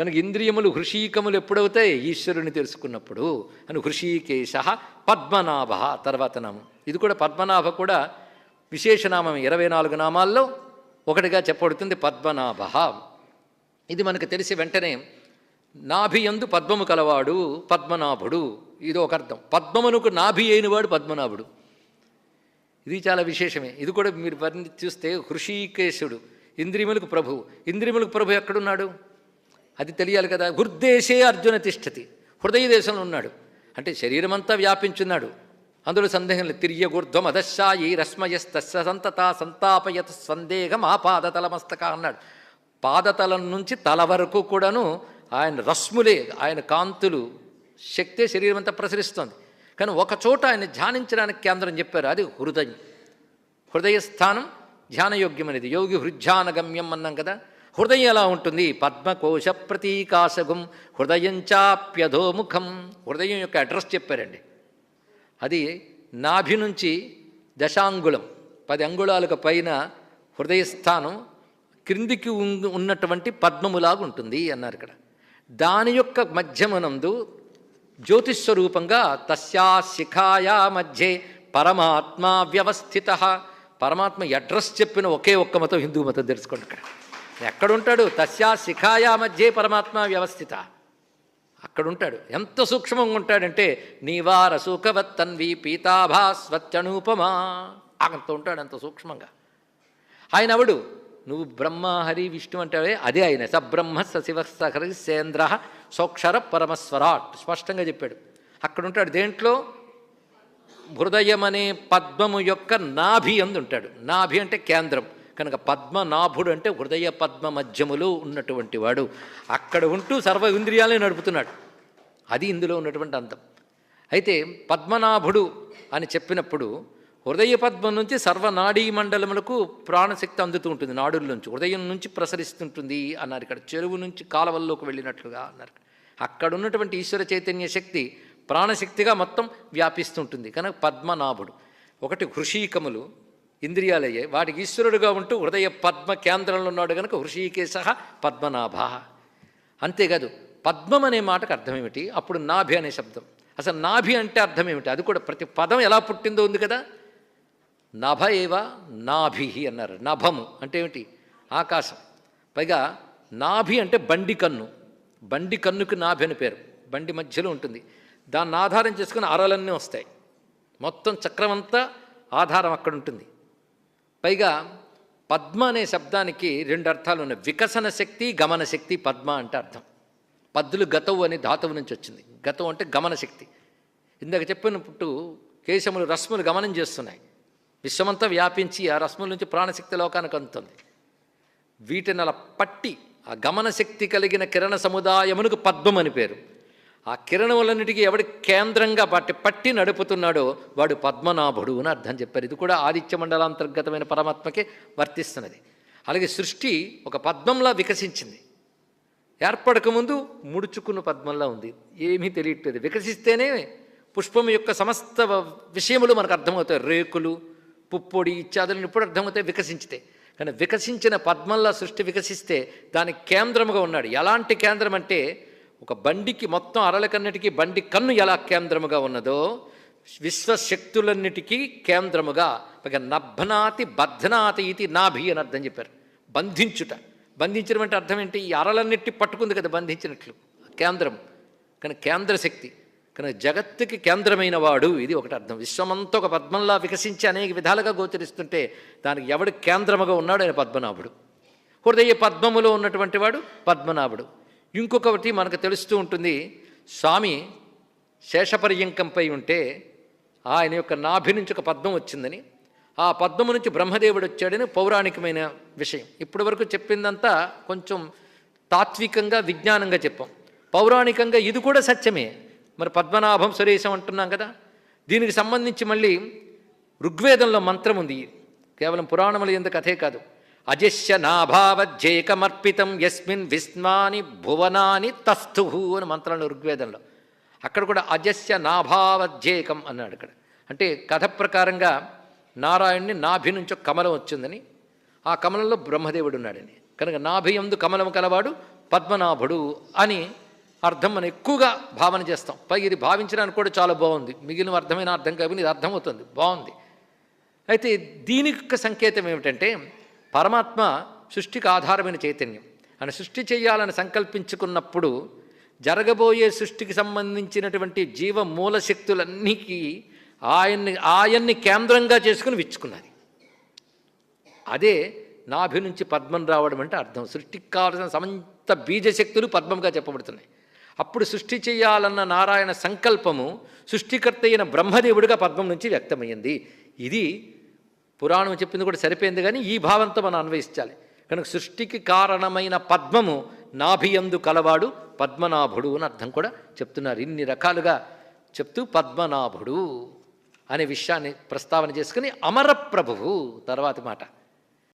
కనుక ఇంద్రియములు హృషీకములు ఎప్పుడవుతాయి? ఈశ్వరుని తెలుసుకున్నప్పుడు. అని హృషీకేశ పద్మనాభ తర్వాత నామం. ఇది కూడా పద్మనాభ కూడా విశేషనామం ఇరవై నాలుగు నామాల్లో ఒకటిగా చెప్పబడుతుంది పద్మనాభ. ఇది మనకు తెలిసి వెంటనే నాభియందు పద్మము కలవాడు పద్మనాభుడు. ఇది ఒక అర్థం. పద్మమునకు నాభి అయినవాడు పద్మనాభుడు. ఇది చాలా విశేషమే. ఇది కూడా మీరు వర్ణి చూస్తే హృషీకేశుడు. ఇంద్రియములకు ప్రభు. ఇంద్రియములకు ప్రభు ఎక్కడున్నాడు? అది తెలియాలి కదా. హృద్దేశే అర్జున తిష్టతి. హృదయ దేశంలో ఉన్నాడు. అంటే శరీరమంతా వ్యాపించున్నాడు. అందులో సందేహం లేదు. తిర్యగుర్ధ్వం అధశాయి రశ్మయస్తస్య సంతత సంతాపయత సందేహం ఆ పాదతలమస్తక అన్నాడు. పాదతలం నుంచి తల వరకు కూడాను ఆయన రశ్ములే ఆయన కాంతులు శక్తే శరీరం అంతా ప్రసరిస్తోంది. కానీ ఒక చోట ఆయన ధ్యానించడానికి కేంద్రం చెప్పారు. అది హృదయం. హృదయస్థానం ధ్యానయోగ్యమైనది. యోగి హృద్ధ్యానగమ్యం అన్నాం కదా. హృదయం ఎలా ఉంటుంది? పద్మకోశ ప్రతీకాశగం హృదయంచాప్యధోముఖం హృదయం యొక్క అడ్రస్ చెప్పారండి. అది నాభి నుంచి దశాంగుళం పది అంగుళాలకు పైన హృదయస్థానం క్రిందికి ఉన్నటువంటి పద్మములాగా ఉంటుంది అన్నారు ఇక్కడ. దాని యొక్క మధ్యమనందు జ్యోతిస్వరూపంగా తస్యా శిఖాయా మధ్యే పరమాత్మ వ్యవస్థిత. పరమాత్మ అడ్రస్ చెప్పిన ఒకే ఒక్క మతం హిందూ మతం తెలుసుకోండి ఇక్కడ. ఎక్కడుంటాడు? తస్యా శిఖాయా మధ్య పరమాత్మ వ్యవస్థిత. అక్కడ ఉంటాడు ఎంత సూక్ష్మంగా ఉంటాడంటే నీవార సుఖవత్తన్వి పీతాభాస్వచ్చనూపమా అంత ఉంటాడు అంత సూక్ష్మంగా. ఆయన అవడు నువ్వు బ్రహ్మ హరి విష్ణు అంటావే అదే ఆయన. స బ్రహ్మ సహరి శివ సేంద్ర సోక్షర పరమస్వరాట్. స్పష్టంగా చెప్పాడు. అక్కడ ఉంటాడు దేంట్లో? హృదయం అనే పద్మము యొక్క నాభి అందుంటాడు. నాభి అంటే కేంద్రం. కనుక పద్మనాభుడు అంటే హృదయ పద్మ మధ్యములో ఉన్నటువంటి వాడు. అక్కడ ఉంటూ సర్వ ఇంద్రియాలే నడుపుతున్నాడు. అది ఇందులో ఉన్నటువంటి అంతం. అయితే పద్మనాభుడు అని చెప్పినప్పుడు హృదయ పద్మం నుంచి సర్వనాడీ మండలములకు ప్రాణశక్తి అందుతూ ఉంటుంది నాడుల నుంచి. హృదయం నుంచి ప్రసరిస్తుంటుంది అన్నారు ఇక్కడ. చెరువు నుంచి కాలవల్లోకి వెళ్ళినట్లుగా అన్నారు. అక్కడ ఉన్నటువంటి ఈశ్వర చైతన్య శక్తి ప్రాణశక్తిగా మొత్తం వ్యాపిస్తుంటుంది కనుక పద్మనాభుడు. ఒకటి హృషీకములు ఇంద్రియాలయ్యాయి. వాటికి ఈశ్వరుడుగా ఉంటూ హృదయ పద్మ కేంద్రంలో ఉన్నాడు కనుక హృషికేశ పద్మనాభ. అంతేకాదు పద్మం అనే మాటకు అర్థం ఏమిటి అప్పుడు నాభి అనే శబ్దం. అసలు నాభి అంటే అర్థం ఏమిటి అది కూడా ప్రతి పదం ఎలా పుట్టిందో ఉంది కదా? నభ ఏవ నాభి అన్నారు. నభము అంటే ఏమిటి? ఆకాశం. పైగా నాభి అంటే బండి కన్ను. బండి కన్నుకి నాభి అని పేరు. బండి మధ్యలో ఉంటుంది. దాన్ని ఆధారం చేసుకుని అరలన్నీ వస్తాయి. మొత్తం చక్రం అంతా ఆధారం అక్కడ ఉంటుంది. పైగా పద్మ అనే శబ్దానికి రెండు అర్థాలు ఉన్నాయి. వికసన శక్తి గమన శక్తి పద్మ అంటే అర్థం. పద్దులు గతవు అనే ధాతువు నుంచి వచ్చింది. గతం అంటే గమన శక్తి. ఇందాక చెప్పినప్పుడు కేశములు రస్ములు గమనం చేస్తున్నాయి. విశ్వమంతా వ్యాపించి ఆ రస్ముల నుంచి ప్రాణశక్తి లోకానికి అందుతుంది. వీటిని అలా పట్టి ఆ గమన శక్తి కలిగిన కిరణ సముదాయమునకు పద్మం అని పేరు. ఆ కిరణములన్నిటికీ ఎవడి కేంద్రంగా పట్టి పట్టి నడుపుతున్నాడో వాడు పద్మనాభుడు అని అర్థం చెప్పారు. ఇది కూడా ఆదిత్య మండలాంతర్గతమైన పరమాత్మకే వర్తిస్తున్నది. అలాగే సృష్టి ఒక పద్మంలా వికసించింది. ఏర్పడకముందు ముడుచుకున్న పద్మంలా ఉంది. ఏమీ తెలియట్లేదు. వికసిస్తేనే పుష్పం యొక్క సమస్త విషయములు మనకు అర్థమవుతాయి. రేకులు పుప్పొడి ఇత్యాదులను ఇప్పుడు అర్థమవుతాయి వికసించితే. కానీ వికసించిన పద్మంలా సృష్టి వికసిస్తే దానికి కేంద్రముగా ఉన్నాడు. ఎలాంటి కేంద్రం అంటే ఒక బండికి మొత్తం అరలకన్నిటికీ బండి కన్ను ఎలా కేంద్రముగా ఉన్నదో విశ్వశక్తులన్నిటికీ కేంద్రముగా పైగా నభ్నాతి బధ్నాతి ఇది నాభి అని అర్థం చెప్పారు. బంధించుట. బంధించడం అంటే అర్థం ఏంటి? ఈ అరలన్నిటి పట్టుకుంది కదా బంధించినట్లు. కేంద్రం. కానీ కేంద్ర శక్తి కానీ జగత్తుకి కేంద్రమైన వాడు ఇది ఒకటి అర్థం. విశ్వమంతా ఒక పద్మంలా వికసించి అనేక విధాలుగా గోచరిస్తుంటే దానికి ఎవడు కేంద్రముగా ఉన్నాడు ఆయన పద్మనాభుడు. హృదయ పద్మములో ఉన్నటువంటి వాడు పద్మనాభుడు. ఇంకొకటి మనకు తెలుస్తూ ఉంటుంది స్వామి శేషపర్యంకంపై ఉంటే ఆయన యొక్క నాభి నుంచి ఒక పద్మం వచ్చిందని. ఆ పద్మము నుంచి బ్రహ్మదేవుడు వచ్చాడని పౌరాణికమైన విషయం. ఇప్పటి వరకు చెప్పిందంతా కొంచెం తాత్వికంగా విజ్ఞానంగా చెప్పాం. పౌరాణికంగా ఇది కూడా సత్యమే. మరి పద్మనాభం సురేశం అంటున్నాం కదా. దీనికి సంబంధించి మళ్ళీ ఋగ్వేదంలో మంత్రం ఉంది. కేవలం పురాణములు ఎందుకు కథే కాదు. అజస్య నాభావజ్జేకమర్పితం యస్మిన్ విస్మాని భువనాని తస్థు అని మంత్రంలో ఋగ్వేదంలో. అక్కడ కూడా అజస్య నాభావజ్జేకం అన్నాడు అక్కడ. అంటే కథ ప్రకారంగా నారాయణుని నాభి నుంచి కమలం వచ్చిందని ఆ కమలంలో బ్రహ్మదేవుడు ఉన్నాడని. కనుక నాభి ఎందు కమలం కలవాడు పద్మనాభుడు అని అర్థం మనం ఎక్కువగా భావన చేస్తాం. పైగా ఇది భావించడానికి కూడా చాలా బాగుంది. మిగిలిన అర్థమైన అర్థం కాబట్టి ఇది అర్థమవుతుంది. బాగుంది. అయితే దీని యొక్క సంకేతం ఏమిటంటే పరమాత్మ సృష్టికి ఆధారమైన చైతన్యం. ఆయన సృష్టి చేయాలని సంకల్పించుకున్నప్పుడు జరగబోయే సృష్టికి సంబంధించినటువంటి జీవ మూల శక్తులన్నీకి ఆయన్ని ఆయన్ని కేంద్రంగా చేసుకుని విచ్చుకున్నది. అదే నాభి నుంచి పద్మం రావడం అంటే అర్థం. సృష్టికి కావలసిన సమంత బీజశక్తులు పద్మంగా చెప్పబడుతున్నాయి. అప్పుడు సృష్టి చేయాలన్న నారాయణ సంకల్పము సృష్టికర్త అయిన బ్రహ్మదేవుడిగా పద్మం నుంచి వ్యక్తమైంది ఇది పురాణం చెప్పింది కూడా సరిపోయింది కానీ ఈ భావంతో మనం అన్వయించాలి. కనుక సృష్టికి కారణమైన పద్మము నాభియందు కలవాడు పద్మనాభుడు అని అర్థం కూడా చెప్తున్నారు. ఇన్ని రకాలుగా చెప్తూ పద్మనాభుడు అనే విషయాన్ని ప్రస్తావన చేసుకుని అమరప్రభువు తర్వాతి మాట.